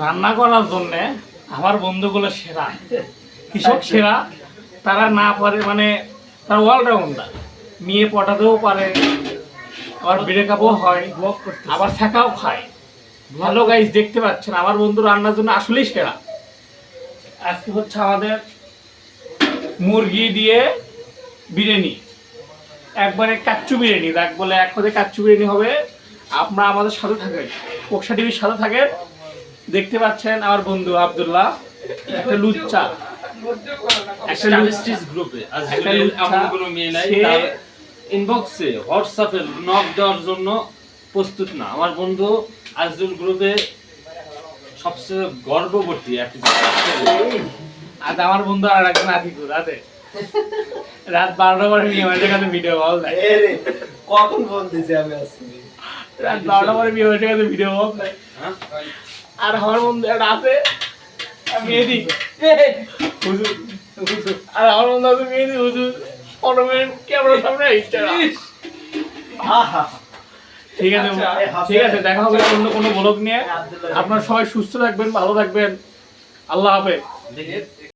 রান্না করার জন্য আমার বন্ধুগুলো সেরা। কৃষক সেরা তারা না পারে মানে তারা অলরাউন্ডার মেয়ে পটাতেও পারে আবার ব্রেকআপও হয় আবার শেখাও খায়। ভালো গাইজ দেখতে পাচ্ছেন আমার বন্ধু রান্নার জন্য আসলেই সেরা। আজকে হচ্ছে আমাদের মুরগি দিয়ে বিরিয়ানি। একবারে কাচ্চু বিরিয়ানি দেখ বলে এক কথায় কাচ্চু বিরিয়ানি হবে। আপনারা আমাদের সাথে থাকেন কোকসা টিভির সাথে থাকেন। দেখতে পাচ্ছেন আমার বন্ধু আব্দুল্লাহ একটা লুচ্চা। একটা গ্রুপে একটা এমন কোনো মেয়ে নাই ইনবক্সে হোয়াটসঅ্যাপে নক দেওয়ার জন্য প্রস্তুত না। আমার বন্ধু আজদুল গ্রুপে সবচেয়ে গর্ববতী একটি আর আমার বন্ধু আর একজন রাতে রাত বারোটা পরে নিয়ে আমাদের কাছে ভিডিও কল দেয়। কখন ফোন দিছি আমি আজকে? রাত বারোটা পরে ভিডিও হ্যাঁ? আর আমার বন্ধু একটা আছে মেহেদি হুজুর আর আমার বন্ধু আছে মেহেদি হুজুর। পনেরো মিনিট ক্যামেরার সামনে ঠিক আছে ঠিক আছে দেখা হবে অন্য কোনো ব্লগ নিয়ে। আপনারা সবাই সুস্থ থাকবেন ভালো থাকবেন। আল্লাহ হাফেজ।